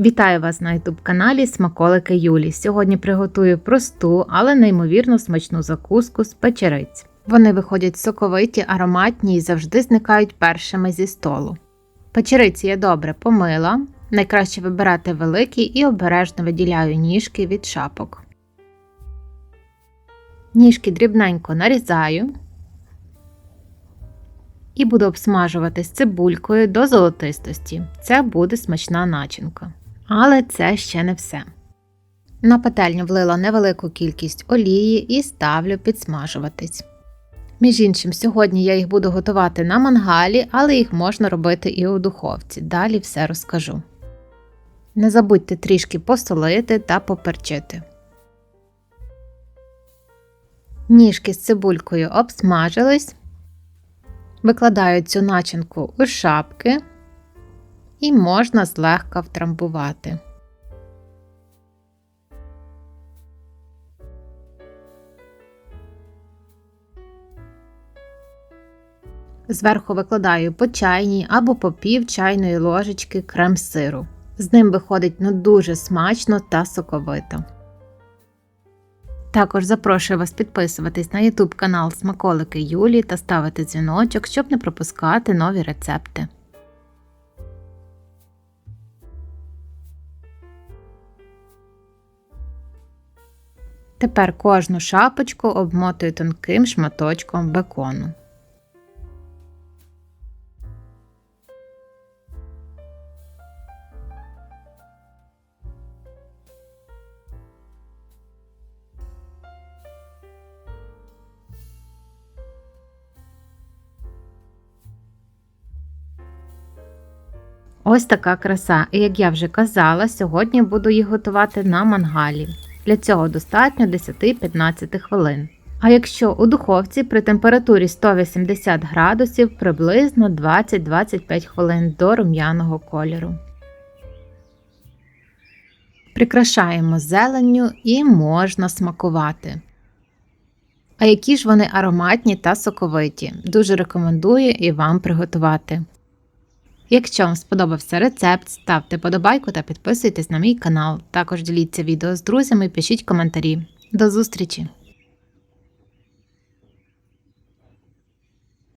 Вітаю вас на youtube каналі Смаколики Юлі. Сьогодні приготую просту, але неймовірно смачну закуску з печериць. Вони виходять соковиті, ароматні і завжди зникають першими зі столу. Печериці я добре помила. Найкраще вибирати великі і обережно виділяю ніжки від шапок. Ніжки дрібненько нарізаю і буду обсмажувати з цибулькою до золотистості. Це буде смачна начинка. Але це ще не все. На пательню влила невелику кількість олії і ставлю підсмажуватись. Між іншим, сьогодні я їх буду готувати на мангалі, але їх можна робити і у духовці. Далі все розкажу. Не забудьте трішки посолити та поперчити. Ніжки з цибулькою обсмажились. Викладаю цю начинку у шапки і можна злегка втрамбувати. Зверху викладаю по чайній або по пів чайної ложечки крем-сиру. З ним виходить ну дуже смачно та соковито. Також запрошую вас підписуватись на YouTube канал Смаколики Юлі та ставити дзвіночок, щоб не пропускати нові рецепти. Тепер кожну шапочку обмотую тонким шматочком бекону. Ось така краса. І як я вже казала, сьогодні буду їх готувати на мангалі. Для цього достатньо 10-15 хвилин. А якщо у духовці при температурі 180 градусів приблизно 20-25 хвилин до рум'яного кольору. Прикрашаємо зеленню і можна смакувати. А які ж вони ароматні та соковиті. Дуже рекомендую і вам приготувати. Якщо вам сподобався рецепт, ставте подобайку та підписуйтесь на мій канал. Також діліться відео з друзями, пишіть коментарі. До зустрічі!